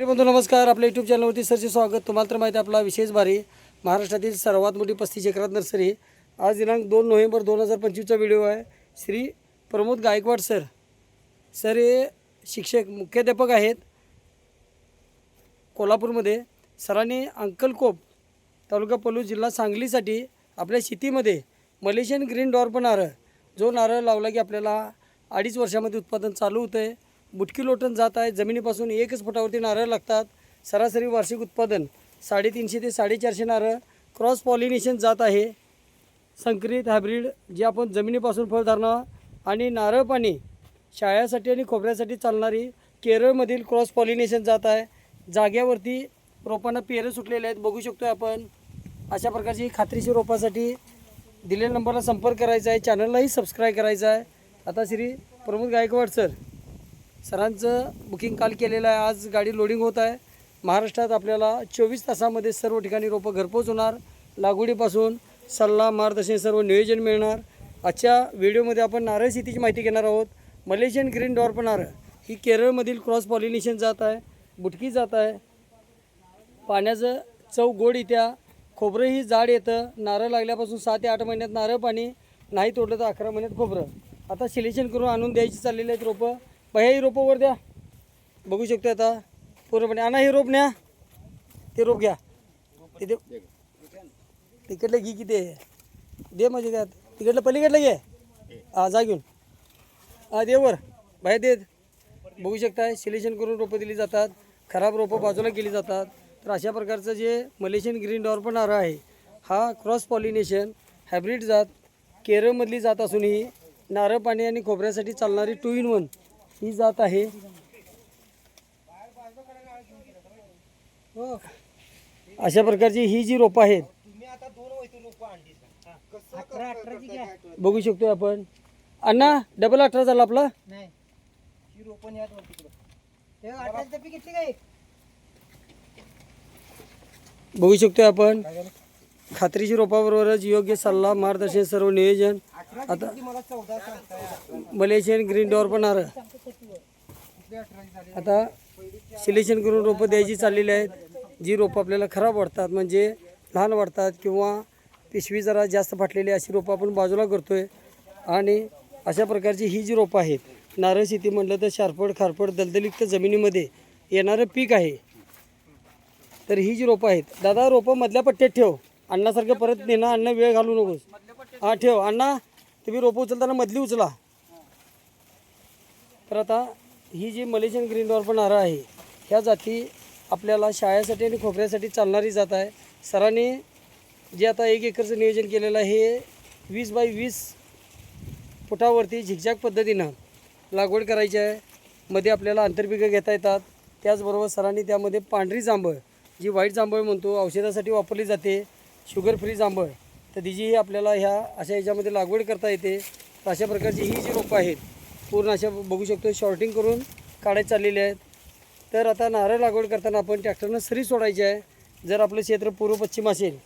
बंधू नमस्कार. आपल्या यूट्यूब चॅनलवरती सरचे स्वागत. तुम्हाला तर माहिती आहे आपला विशेष भारी महाराष्ट्रातील सर्वात मोठी पस्तीस एकरात नर्सरी. आज दिनांक दोन नोव्हेंबर दोन हजार पंचवीसचा व्हिडिओ आहे. श्री प्रमोद गायकवाड सर. सर हे शिक्षक मुख्याध्यापक आहेत. कोल्हापूरमध्ये. सरांनी अंकलकोप तालुका पलूस जिल्हा सांगलीसाठी आपल्या शेतीमध्ये मलेशियन ग्रीन डॉर्प नारळ जो नारळ लावला की आपल्याला अडीच वर्षामध्ये उत्पादन चालू होतं आहे बुटकी लोटन जात आहे. जमिनीपासून एकच फुटावरती नारळ लागतात. सरासरी वार्षिक उत्पादन साडेतीनशे ते साडेचारशे नारळ क्रॉस पॉलिनेशन जात आहे. संकरित हायब्रीड जे आपण जमिनीपासून फळधारणा आणि नारळ पाणी शाळेसाठी आणि खोबऱ्यासाठी चालणारी केरळमधील क्रॉस पॉलिनेशन जात आहे. जाग्यावरती रोपांना पेरं सुटलेले आहेत. बघू शकतो आहे आपण. अशा प्रकारची खात्रीशीर रोपासाठी दिलेल्या नंबरला संपर्क करायचा आहे. चॅनललाही सबस्क्राईब करायचा आहे. आता श्री प्रमोद गायकवाड सर. सरांचं बुकिंग काल केलेलं आहे. आज गाडी लोडिंग होत आहे. महाराष्ट्रात आपल्याला चोवीस तासामध्ये सर्व ठिकाणी रोपं घरपोच होणार. लागवडीपासून सल्ला मार्गदर्शन सर्व नियोजन मिळणार. आजच्या व्हिडिओमध्ये आपण नारळ शेतीची माहिती घेणार आहोत. मलेशियन ग्रीन डॉर्प नारळ. ही केरळमधील क्रॉस पॉलिनेशन जात आहे. बुटकी जात आहे. पाण्याचं चव गोड येत्या. खोबरंही जाड येतं. नारळ लागल्यापासून सहा ते आठ महिन्यात नारळ पाणी नाही तोडलं तर अकरा महिन्यात खोबरं. आता सिलेक्शन करून आणून द्यायची चाललेली आहेत रोपं. बाह्या ही रोपं वर द्या. बघू शकतो आता. पूर्णपणे आणा हे रोप न्या. ते रोप घ्या. तिथे तिकडलं घे किती आहे दे म्हणजे काय तिकडलं पलीकडलं घे. हा जा घेऊन. हा देवर बाहेर देत बघू शकताय सिलेक्शन करून रोपं दिली जातात. खराब रोपं बाजूला केली जातात. तर अशा प्रकारचं जे मलेशियन ग्रीन डॉर पण नारळ आहे हा क्रॉस पॉलिनेशन हायब्रिड जात केरळमधली जात असून ही नारळ पाणी आणि खोबऱ्यासाठी चालणारी टू इन वन ही जात आहे. हो. अशा प्रकारची ही जी रोपं आहेत. बघू शकतो आपण. अण्णा डबल अठरा झाला आपला. बघू शकतो आपण. खात्रीची रोपाबरोबरच योग्य सल्ला मार्गदर्शन सर्व नियोजन. आता मलेशियन ग्रीन डॉर पण नारळ आता सिलेक्शन करून रोपं द्यायची चाललेली आहेत. जी रोपं आपल्याला खराब वाटतात म्हणजे लहान वाटतात किंवा पिशवी जरा जास्त फाटलेली अशी रोपं आपण बाजूला करतो आहे आणि अशा प्रकारची ही जी रोपं आहेत नारळ शेती म्हटलं तर शारपड खारपड दलदलीक्त जमिनीमध्ये येणारं पीक आहे. तर ही जी रोपं आहेत दादा रोपं मधल्या पट्ट्यात ठेव. अण्णासारखं परत नेणं अण्णा वेळ घालू नकोस. हां ठेव. अण्णा तुम्ही रोपं उचलताना मधली उचला. तर आता ही जी मलेशियन ग्रीन डॉर्फ नारळ आहे ह्या जाती आपल्याला शाळेसाठी आणि खोबऱ्यासाठी चालणारी जात आहे. सरांनी जे आता एक एकरचं नियोजन केलेलं आहे हे वीस बाय वीस फुटावरती झिकझॅक पद्धतीनं लागवड करायची आहे. मध्ये आपल्याला आंतरपिकं घेता येतात. त्याचबरोबर सरांनी त्यामध्ये पांढरी जांभळ जी व्हाईट जांभळ म्हणतो औषधासाठी वापरली जाते. शुगर फ्री जांभळ. तर तिचीही आपल्याला ह्या अशा याच्यामध्ये लागवड करता येते तर अशा प्रकारची ही जी रोपं आहेत पूर्ण अशा बघू शकतो शॉर्टिंग करून काढायला चाललेले आहेत. तर आता नारळ लागवड करताना आपण ट्रॅक्टरनं सरी सोडायची आहे. जर आपलं क्षेत्र पूर्व पश्चिम असेल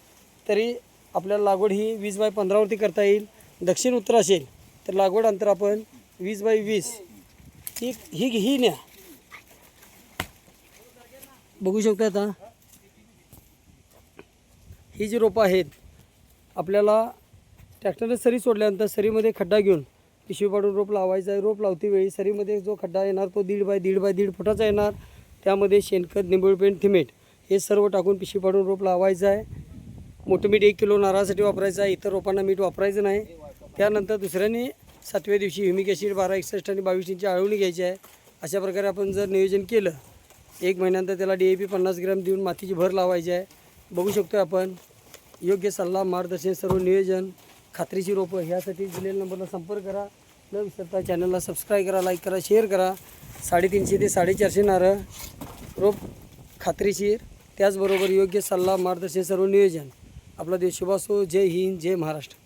तरी आपल्याला लागवड ही वीस बाय पंधरावरती करता येईल. दक्षिण उत्तर असेल तर लागवड अंतर आपण वीस बाय वीस. ही ही ही न्या. बघू शकता आता. ही जी रोपं आहेत आपल्याला ट्रॅक्टरने सरी सोडल्यानंतर सरीमध्ये खड्डा घेऊन पिशवी पाडून रोप लावायचा आहे. रोप लावते वेळी सरीमध्ये जो खड्डा येणार तो दीड बाय दीड बाय दीड फुटाचा येणार. त्यामध्ये शेणखत निंबूळपेंट थिमेट हे सर्व टाकून पिशवी पाडून रोप लावायचं आहे. मोठं मीठ एक किलो नारळासाठी वापरायचं आहे. इतर रोपांना मीठ वापरायचं नाही. त्यानंतर दुसऱ्याने सातव्या दिवशी ह्युमिक ॲसिड बारा एकसष्ट आणि बावीस इंची आळवणी घ्यायची आहे. अशा प्रकारे आपण जर नियोजन केलं एक महिन्यानंतर त्याला डी ए पी पन्नास ग्रॅम देऊन मातीची भर लावायची आहे. बघू शकतो आपण. योग्य सल्ला मार्गदर्शन सर्व नियोजन खात्रीची रोपं ह्यासाठी दिलेल्या नंबरला संपर्क करा. न विसरता चॅनलला सबस्क्राईब करा लाईक करा शेअर करा. साडेतीनशे ते साडेचारशे नारळ रोप खात्रीशीर त्याचबरोबर योग्य सल्ला मार्गदर्शन सर्व नियोजन. आपला देश शुभ असो जय हिंद जय महाराष्ट्र.